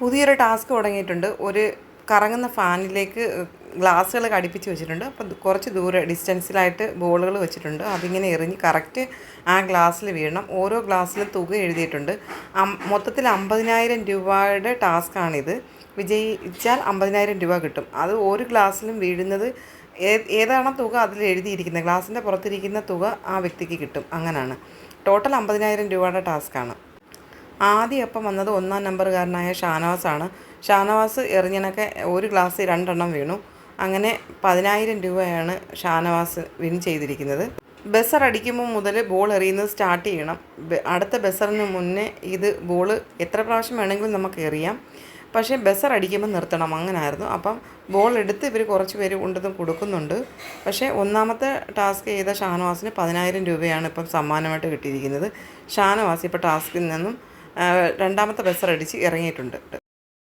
പുതിയൊരു ടാസ്ക് തുടങ്ങിയിട്ടുണ്ട്. ഒരു കറങ്ങുന്ന ഫാനിലേക്ക് ഗ്ലാസ്സുകൾ ഘടിപ്പിച്ച് വെച്ചിട്ടുണ്ട്. അപ്പം കുറച്ച് ദൂരെ ഡിസ്റ്റൻസിലായിട്ട് ബോളുകൾ വെച്ചിട്ടുണ്ട്. അതിങ്ങനെ എറിഞ്ഞ് കറക്റ്റ് ആ ഗ്ലാസ്സിൽ വീഴണം. ഓരോ ഗ്ലാസ്സിലും തുക എഴുതിയിട്ടുണ്ട്. മൊത്തത്തിൽ അമ്പതിനായിരം രൂപയുടെ ടാസ്ക്കാണിത് വിജയിച്ചാൽ അമ്പതിനായിരം രൂപ കിട്ടും. അത് ഒരു ഗ്ലാസ്സിലും വീഴുന്നത് ഏതാണോ തുക അതിൽ എഴുതിയിരിക്കുന്നത്. ഗ്ലാസിന്റെ പുറത്തിരിക്കുന്ന തുക ആ വ്യക്തിക്ക് കിട്ടും. അങ്ങനെയാണ് ടോട്ടൽ അമ്പതിനായിരം രൂപയുടെ ടാസ്ക്കാണ് ആദ്യം അപ്പം വന്നത് ഒന്നാം നമ്പറുകാരനായ ഷാനവാസാണ്. ഷാനവാസ് എറിഞ്ഞനൊക്കെ ഒരു ഗ്ലാസ് രണ്ടെണ്ണം വീണു. അങ്ങനെ പതിനായിരം രൂപയാണ് ഷാനവാസ് വിൻ ചെയ്തിരിക്കുന്നത്. ബസർ അടിക്കുമ്പോൾ മുതൽ ബോൾ എറിയുന്നത് സ്റ്റാർട്ട് ചെയ്യണം. അടുത്ത ബസറിന് മുന്നേ ഇത് ബോൾ എത്ര പ്രാവശ്യം വേണമെങ്കിലും നമുക്ക് എറിയാം. പക്ഷേ ബസർ അടിക്കുമ്പോൾ നിർത്തണം. അങ്ങനായിരുന്നു. അപ്പം ബോൾ എടുത്ത് ഇവർ കുറച്ച് പേര് കൊണ്ടതും കൊടുക്കുന്നുണ്ട്. പക്ഷേ ഒന്നാമത്തെ ടാസ്ക് ചെയ്ത ഷാനവാസിന് പതിനായിരം രൂപയാണ് ഇപ്പം സമ്മാനമായിട്ട് കിട്ടിയിരിക്കുന്നത്. ഷാനവാസ് ഇപ്പോൾ ടാസ്കിൽ നിന്നും രണ്ടാമത്തെ ബസ്സറടിച്ച് ഇറങ്ങിയിട്ടുണ്ട്.